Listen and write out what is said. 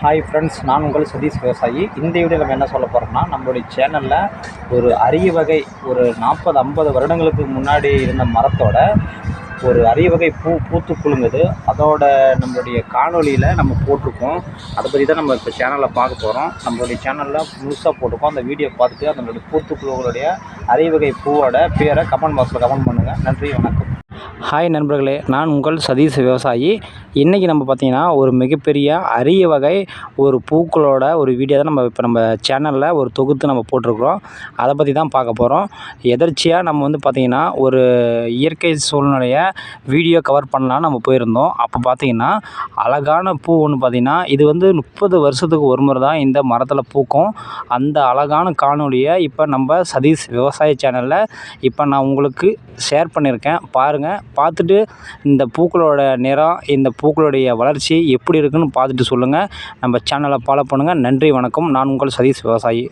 Hi friends நான் உங்கள் சதீஷ் விவசாயி. இந்த வீடியோ நம்ம என்ன சொல்ல போகிறோம்னா நம்மளுடைய சேனலில் ஒரு அரிய வகை ஒரு நாற்பது ஐம்பது வருடங்களுக்கு முன்னாடி இருந்த மரத்தோட ஒரு அரிய வகை பூ பூத்து குலுங்குது. அதோட நம்மளுடைய காணொளியில் நம்ம போட்டிருக்கோம். அதை பற்றி தான் நம்ம இப்போ சேனலில் பார்க்க போகிறோம் நம்மளுடைய சேனலில் முழுசாக போட்டிருக்கோம். அந்த வீடியோ பார்த்துட்டு அதனுடைய பூத்து குலுங்களுடைய அரிய வகை பூவோட பேரை கமெண்ட் பாக்ஸில் கமெண்ட் பண்ணுங்கள் நன்றி வணக்கம். ஹாய் நண்பர்களே. நான் உங்கள் சதீஷ் விவசாயி. இன்றைக்கி நம்ம பார்த்திங்கன்னா ஒரு மிகப்பெரிய அரிய வகை ஒரு பூக்களோட ஒரு வீடியோ தான் நம்ம இப்போ நம்ம சேனலில் ஒரு தொகுத்து நம்ம போட்டிருக்கிறோம். அதை பற்றி தான் பார்க்க போகிறோம் எதர்ச்சியாக நம்ம வந்து பார்த்திங்கன்னா ஒரு இயற்கை சூழ்நிலையை வீடியோ கவர் பண்ணலான்னு நம்ம போயிருந்தோம். அப்போ பார்த்திங்கன்னா அழகான பூ ஒன்று பார்த்திங்கன்னா இது வந்து முப்பது வருஷத்துக்கு ஒரு முறை தான் இந்த மரத்தில் பூக்கும். அந்த அழகான காணொலியை இப்போ நம்ம சதீஷ் விவசாய சேனலில் இப்போ நான் உங்களுக்கு ஷேர் பண்ணியிருக்கேன். பாருங்கள் பார்த்துட்டு இந்த பூக்களோட நிறம் இந்த பூக்களுடைய வளர்ச்சி எப்படி இருக்குன்னு பார்த்துட்டு சொல்லுங்கள் நம்ம சேனலை ஃபாலோ பண்ணுங்கள் நன்றி வணக்கம். நான் உங்கள் சதீஷ் விவசாயி.